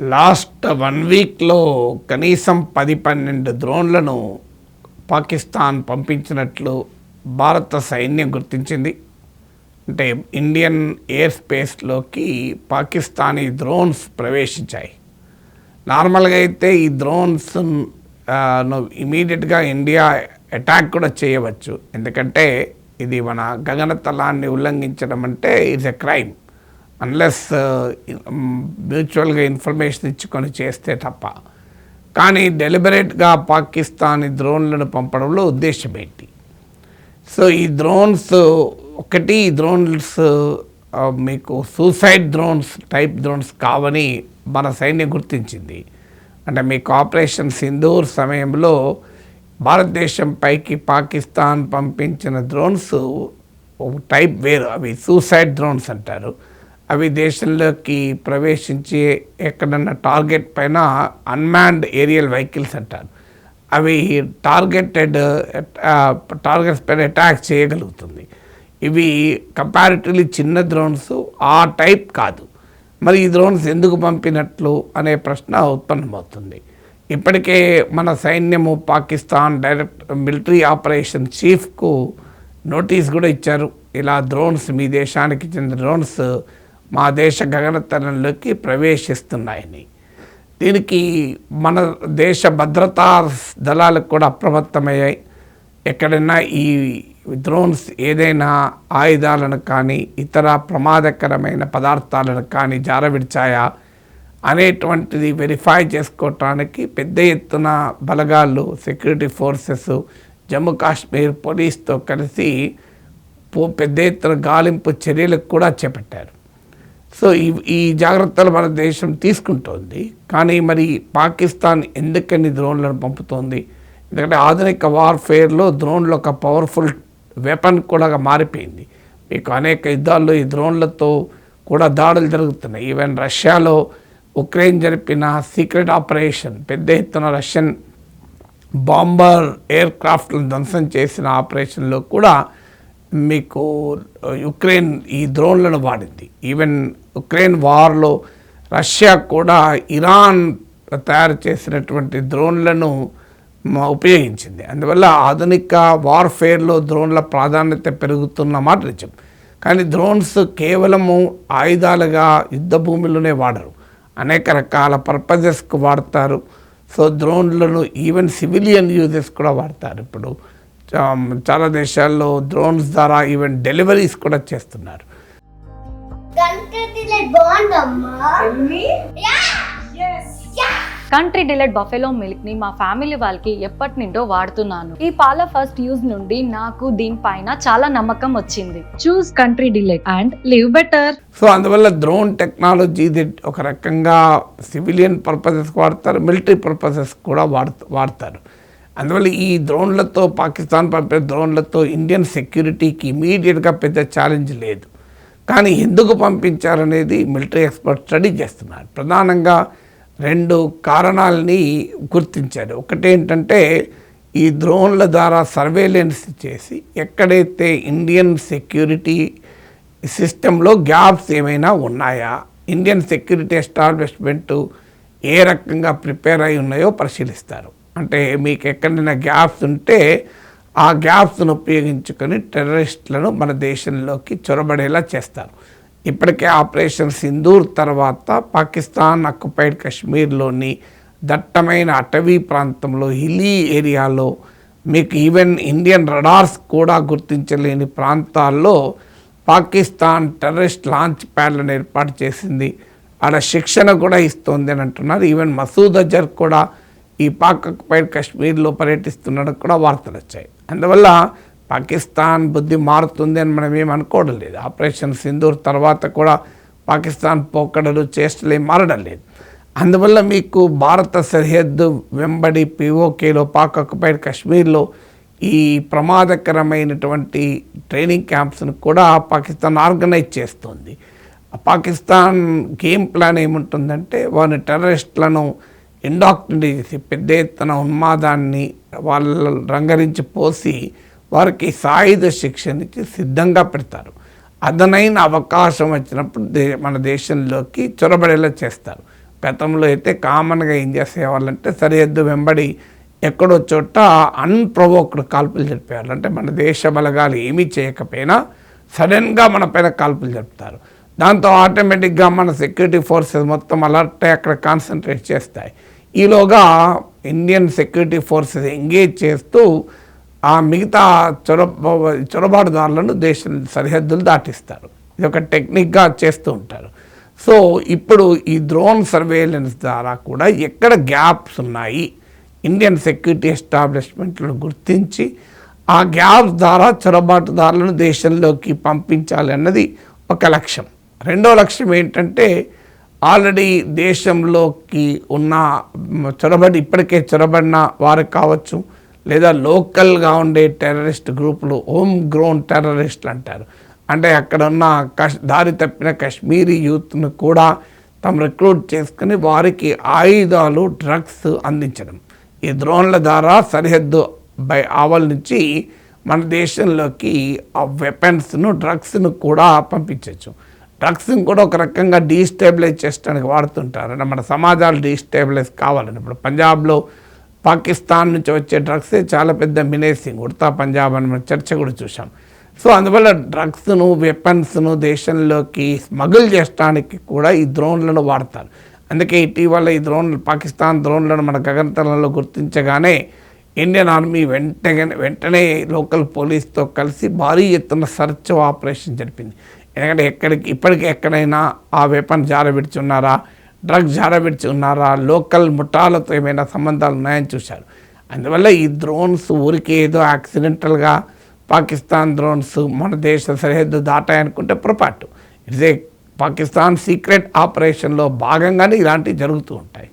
Last one వీక్లో కనీసం పది పన్నెండు డ్రోన్లను పాకిస్తాన్ పంపించినట్లు భారత సైన్యం గుర్తించింది. అంటే ఇండియన్ ఎయిర్ స్పేస్లోకి పాకిస్తానీ డ్రోన్స్ ప్రవేశించాయి. నార్మల్గా అయితే ఈ డ్రోన్స్ ఇమీడియట్గా ఇండియా అటాక్ కూడా చేయవచ్చు. ఎందుకంటే ఇది మన గగనతలాన్ని ఉల్లంఘించడం అంటే ఇట్స్ ఎ క్రైమ్. అన్లెస్ మ్యూచువల్గా ఇన్ఫర్మేషన్ ఇచ్చుకొని చేస్తే తప్ప. కానీ డెలిబరేట్గా పాకిస్తాన్ డ్రోన్లను పంపడంలో ఉద్దేశం ఏంటి? సో ఈ డ్రోన్స్ ఒకటి ఈ డ్రోన్స్ మీకు సూసైడ్ డ్రోన్స్ టైప్ డ్రోన్స్ కావని మన సైన్యం గుర్తించింది. అంటే మీకు ఆపరేషన్ సింధూర్ సమయంలో భారతదేశం పైకి పాకిస్తాన్ పంపించిన డ్రోన్స్ టైప్ వేరు అవి సూసైడ్ డ్రోన్స్ అంటారు. అవి దేశంలోకి ప్రవేశించి ఎక్కడన్నా టార్గెట్ పైన అన్మాన్డ్ ఏరియల్ వెహికల్స్ అంటారు. అవి టార్గెటెడ్ టార్గెట్స్ పైన అటాక్ చేయగలుగుతుంది. ఇవి కంపారిటివ్లీ చిన్న డ్రోన్స్ ఆ టైప్ కాదు. మరి ఈ డ్రోన్స్ ఎందుకు పంపినట్లు అనే ప్రశ్న ఉత్పన్నమవుతుంది. ఇప్పటికే మన సైన్యము పాకిస్తాన్ డైరెక్ట్ మిలిటరీ ఆపరేషన్ చీఫ్కు నోటీస్ కూడా ఇచ్చారు. ఇలా డ్రోన్స్ మీ దేశానికి చెందిన డ్రోన్స్ మా దేశ గగనతలంలోకి ప్రవేశిస్తున్నాయని. దీనికి మన దేశ భద్రతా దళాలకు కూడా అప్రమత్తమయ్యాయి. ఎక్కడైనా ఈ డ్రోన్స్ ఏదైనా ఆయుధాలను కానీ ఇతర ప్రమాదకరమైన పదార్థాలను కానీ జారవిడిచాయా అనేటువంటిది వెరిఫై చేసుకోవటానికి పెద్ద ఎత్తున బలగాళ్ళు సెక్యూరిటీ ఫోర్సెస్ జమ్మూ కాశ్మీర్ పోలీస్తో కలిసి పో- పెద్ద ఎత్తున గాలింపు చర్యలకు కూడా చేపట్టారు. సో ఈ ఈ జాగ్రత్తలు మన దేశం తీసుకుంటోంది. కానీ మరి పాకిస్తాన్ ఎందుకని డ్రోన్లను పంపుతోంది? ఎందుకంటే ఆధునిక వార్ఫేర్లో డ్రోన్లు ఒక పవర్ఫుల్ వెపన్ కూడా మారిపోయింది. మీకు అనేక యుద్ధాల్లో ఈ డ్రోన్లతో కూడా దాడులు జరుగుతున్నాయి. ఈవెన్ రష్యాలో ఉక్రెయిన్ జరిపిన సీక్రెట్ ఆపరేషన్ పెద్ద ఎత్తున రష్యన్ బాంబర్ ఎయిర్ క్రాఫ్ట్లను ధ్వంసం చేసిన ఆపరేషన్లో కూడా మీకు యుక్రెయిన్ ఈ డ్రోన్లను వాడింది. ఈవెన్ ఉక్రెయిన్ వార్లో రష్యా కూడా ఇరాన్ తయారు చేసినటువంటి డ్రోన్లను ఉపయోగించింది. అందువల్ల ఆధునిక వార్ఫేర్లో డ్రోన్ల ప్రాధాన్యత పెరుగుతున్న మాట నిజం. కానీ డ్రోన్స్ కేవలము ఆయుధాలుగా యుద్ధ భూమిలోనే వాడరు. అనేక రకాల పర్పజెస్కు వాడతారు. సో డ్రోన్లను ఈవెన్ సివిలియన్ యూజెస్ కూడా వాడతారు. ఇప్పుడు చాలా దేశాల్లో డ్రోన్స్ ద్వారా ఈవెన్ డెలివరీస్ కూడా చేస్తున్నారు. బాగుందమ్మా కంట్రీ డిలైట్ బఫెలో మిల్క్ని మా ఫ్యామిలీ వాళ్ళకి ఎప్పటి నుండో వాడుతున్నాను. ఈ పాల ఫస్ట్ యూజ్ నుండి నాకు దీనిపైన చాలా నమ్మకం వచ్చింది. Choose Country Delight and live better so అందువల్ల డ్రోన్ టెక్నాలజీ ఇది ఒక రకంగా సివిలియన్ పర్పసెస్ వాడతారు మిలిటరీ పర్పసెస్ కూడా వాడుత వాడతారు. అందువల్ల ఈ డ్రోన్లతో పాకిస్తాన్ పంపే డ్రోన్లతో ఇండియన్ సెక్యూరిటీకి ఇమీడియట్గా పెద్ద ఛాలెంజ్ లేదు. కానీ ఎందుకు పంపించారనేది మిలిటరీ ఎక్స్పర్ట్ స్టడీ చేస్తున్నారు. ప్రధానంగా రెండు కారణాలని గుర్తించారు. ఒకటేంటంటే ఈ డ్రోన్ల ద్వారా సర్వేలెన్స్ చేసి ఎక్కడైతే ఇండియన్ సెక్యూరిటీ సిస్టంలో గ్యాప్స్ ఏమైనా ఉన్నాయా ఇండియన్ సెక్యూరిటీ ఎస్టాబ్లిష్మెంట్ ఏ రకంగా ప్రిపేర్ అయి ఉన్నాయో పరిశీలిస్తారు. అంటే మీకు ఎక్కడైనా గ్యాప్స్ ఉంటే ఆ గ్యాప్స్ను ఉపయోగించుకొని టెర్రరిస్టులను మన దేశంలోకి చొరబడేలా చేస్తారు. ఇప్పటికే ఆపరేషన్ సింధూర్ తర్వాత పాకిస్తాన్ అక్యుపైడ్ కశ్మీర్లోని దట్టమైన అటవీ ప్రాంతంలో హిలీ ఏరియాలో మీకు ఈవెన్ ఇండియన్ రడార్స్ కూడా గుర్తించలేని ప్రాంతాల్లో పాకిస్తాన్ టెర్రరిస్ట్ లాంచ్ ప్యాడ్లను ఏర్పాటు చేసింది. ఆడ శిక్షణ కూడా ఇస్తోంది అని అంటున్నారు. ఈవెన్ మసూద్ అజర్ కూడా ఈ పాక్ అక్యుపైడ్ కాశ్మీర్లో పర్యటిస్తున్నాడు కూడా వార్తలు వచ్చాయి. అందువల్ల పాకిస్తాన్ బుద్ధి మారుతుంది అని మనం ఏం అనుకోవడం లేదు. ఆపరేషన్ సింధూర్ తర్వాత కూడా పాకిస్తాన్ పోకడలు చేష్టలు ఏం మారడం లేదు. అందువల్ల మీకు భారత సరిహద్దు వెంబడి పిఓకేలో పాక్ ఆక్యుపైడ్ కాశ్మీర్లో ఈ ప్రమాదకరమైనటువంటి ట్రైనింగ్ క్యాంప్స్ను కూడా పాకిస్తాన్ ఆర్గనైజ్ చేస్తుంది. పాకిస్తాన్ గేమ్ ప్లాన్ ఏముంటుందంటే వారి టెర్రరిస్ట్లను ఇండాక్టినేట్ చేసి పెద్ద ఎత్తున ఉన్మాదాన్ని వాళ్ళ రంగరించి పోసి వారికి సాయుధ శిక్షణిచ్చి సిద్ధంగా పెడతారు. అదనైన అవకాశం వచ్చినప్పుడు దే మన దేశంలోకి చొరబడేలా చేస్తారు. గతంలో అయితే కామన్గా ఏం చేసేవాళ్ళంటే సరిహద్దు వెంబడి ఎక్కడో చోట అన్ప్రొవోక్డ్ కాల్పులు జరిపేవాళ్ళు. అంటే మన దేశ బలగాలు ఏమీ చేయకపోయినా సడన్గా మన పైన కాల్పులు జరుపుతారు. దాంతో ఆటోమేటిక్గా మన సెక్యూరిటీ ఫోర్సెస్ మొత్తం అలర్ట్ అక్కడ కాన్సన్ట్రేట్ చేస్తాయి. ఈలోగా ఇండియన్ సెక్యూరిటీ ఫోర్సెస్ ఎంగేజ్ చేస్తూ ఆ మిగతా చొర చొరబాటుదారులను దేశ సరిహద్దులు దాటిస్తారు. ఇది ఒక టెక్నిక్గా చేస్తూ ఉంటారు. సో ఇప్పుడు ఈ డ్రోన్ సర్వేలెన్స్ ద్వారా కూడా ఎక్కడ గ్యాప్స్ ఉన్నాయి? ఇండియన్ సెక్యూరిటీ ఎస్టాబ్లిష్మెంట్లను గుర్తించి ఆ గ్యాప్స్ ద్వారా చొరబాటుదారులను దేశంలోకి పంపించాలి అన్నది ఒక లక్ష్యం. రెండో లక్ష్యం ఏంటంటే ఆల్రెడీ దేశంలోకి ఉన్న చొరబడి ఇప్పటికే చొరబడిన వారు కావచ్చు లేదా లోకల్గా ఉండే టెర్రరిస్ట్ గ్రూపులు హోమ్ గ్రోన్ టెర్రరిస్టులు అంటారు. అంటే అక్కడ ఉన్న కష్ దారి తప్పిన కాశ్మీరీ యూత్ను కూడా తమ రిక్రూట్ చేసుకుని వారికి ఆయుధాలు డ్రగ్స్ అందించడం. ఈ డ్రోన్ల ద్వారా సరిహద్దు బై ఆవల నుంచి మన దేశంలోకి ఆ వెపన్స్ను డ్రగ్స్ను కూడా పంపించవచ్చు డ్రగ్స్ని కూడా ఒక రకంగా డీస్టేబిలైజ్ చేయడానికి వాడుతుంటారు. అంటే మన సమాజాలు డీస్టేబిలైజ్ కావాలని ఇప్పుడు పంజాబ్లో పాకిస్తాన్ నుంచి వచ్చే డ్రగ్సే చాలా పెద్ద మినేసింగ్. ఉడతా పంజాబ్ అని మనం చర్చ కూడా చూసాం సో అందువల్ల డ్రగ్స్ను వెపన్స్ను దేశంలోకి స్మగుల్ చేయడానికి కూడా ఈ డ్రోన్లను వాడతారు. అందుకే ఇటీవల ఈ డ్రోన్ పాకిస్తాన్ డ్రోన్లను మన గగనతలంలో గుర్తించగానే ఇండియన్ ఆర్మీ వెంటనే వెంటనే లోకల్ పోలీస్తో కలిసి భారీ ఎత్తున సర్చ్ ఆపరేషన్ జరిపింది. ఎందుకంటే ఎక్కడికి ఇప్పటికి ఎక్కడైనా ఆ వెపన్ జారబిడిచి ఉన్నారా డ్రగ్స్ జారబెడుచున్నారా ఉన్నారా లోకల్ ముఠాలతో ఏమైనా సంబంధాలు ఉన్నాయని చూశారు. అందువల్ల ఈ డ్రోన్స్ ఊరికే ఏదో యాక్సిడెంటల్గా పాకిస్తాన్ డ్రోన్స్ మన దేశ సరిహద్దు దాటాయనుకుంటే పొరపాటు. ఇట్స్ ఏ పాకిస్తాన్ సీక్రెట్ ఆపరేషన్లో భాగంగానే ఇలాంటివి జరుగుతూ ఉంటాయి.